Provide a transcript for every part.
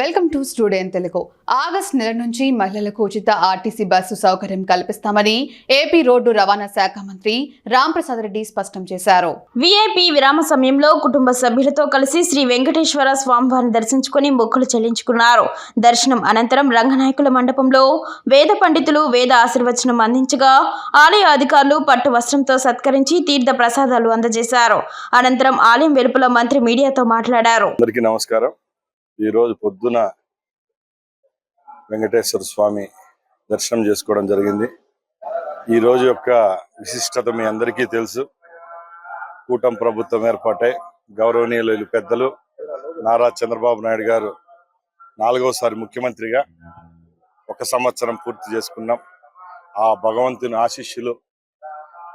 Welcome to student Telugu. August నెల నుంచి మహిళలకు ఉచిత ఆర్టీసీ బస్సు సౌకర్యం కల్పిస్తామని ఏపీ రోడ్డు రవాణా శాఖ మంత్రి రాంప్రసాద్ రెడ్డి స్పష్టం చేశారు. విఐపి విరామ సమయంలో కుటుంబ సభ్యులతో కలిసి శ్రీ వెంకటేశ్వర స్వామివారిని దర్శించుకుని మొక్కులు చెల్లించుకున్నారు. దర్శనం అనంతరం రంగనాయకుల మండపంలో వేద పండితులు వేద ఆశీర్వచనం అందించగా ఆలయ అధికారులు పట్టు వస్త్రంతో సత్కరించి తీర్థ ప్రసాదాలు అందజేశారు. అనంతరం ఆలయం వెలుపల మంత్రి మీడియాతో మాట్లాడారు. అందరికీ నమస్కారం. ఈరోజు పొద్దున వెంకటేశ్వర స్వామి దర్శనం చేసుకోవడం జరిగింది. ఈ రోజు యొక్క విశిష్టత మీ అందరికీ తెలుసు. కూటమి ప్రభుత్వం ఏర్పాటై గౌరవనీయులు పెద్దలు నారా చంద్రబాబు నాయుడు గారు నాలుగోసారి ముఖ్యమంత్రిగా ఒక సంవత్సరం పూర్తి చేసుకున్నాం. ఆ భగవంతుని ఆశీస్సులు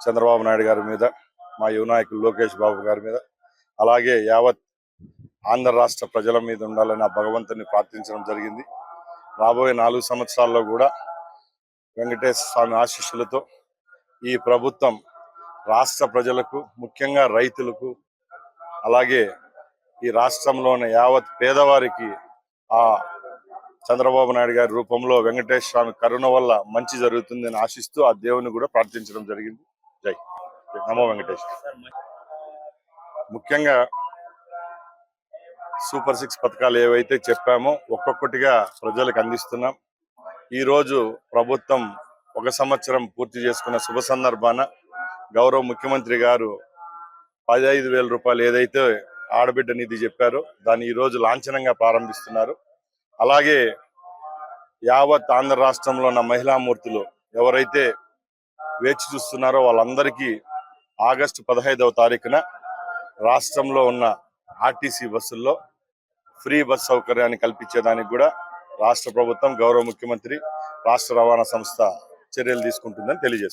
చంద్రబాబు నాయుడు గారి మీద మా యువనాయకులు లోకేష్ బాబు గారి మీద అలాగే యావత్ ఆంధ్ర రాష్ట్ర ప్రజల మీద ఉండాలని ఆ భగవంతుని ప్రార్థించడం జరిగింది. రాబోయే నాలుగు సంవత్సరాల్లో కూడా వెంకటేశ్వర స్వామి ఆశీస్సులతో ఈ ప్రభుత్వం రాష్ట్ర ప్రజలకు ముఖ్యంగా రైతులకు అలాగే ఈ రాష్ట్రంలోని యావత్ పేదవారికి ఆ చంద్రబాబు నాయుడు గారి రూపంలో వెంకటేశ్వర స్వామి కరుణ వల్ల మంచి జరుగుతుందని ఆశిస్తూ ఆ దేవుని కూడా ప్రార్థించడం జరిగింది. జై. నమో వెంకటేశ్వర. ముఖ్యంగా సూపర్ సిక్స్ పథకాలు ఏవైతే చెప్పామో ఒక్కొక్కటిగా ప్రజలకు అందిస్తున్నాం. ఈ రోజు ప్రభుత్వం ఒక సంవత్సరం పూర్తి చేసుకున్న శుభ సందర్భాన గౌరవ ముఖ్యమంత్రి గారు పదహైదు వేల రూపాయలు ఏదైతే ఆడబిడ్డ నిధి చెప్పారో దాన్ని ఈ రోజు లాంఛనంగా ప్రారంభిస్తున్నారు. అలాగే యావత్ ఆంధ్ర రాష్ట్రంలో ఉన్న మహిళామూర్తులు ఎవరైతే వేచి చూస్తున్నారో వాళ్ళందరికీ ఆగస్టు పదహైదవ తారీఖున రాష్ట్రంలో ఉన్న ఆర్టీసీ బస్సుల్లో ఫ్రీ బస్ సౌకర్యాన్ని కల్పించేదానికి కూడా రాష్ట్ర ప్రభుత్వం గౌరవ ముఖ్యమంత్రి రాష్ట్ర రవాణా సంస్థ చర్యలు తీసుకుంటుందని తెలియజేస్తుంది.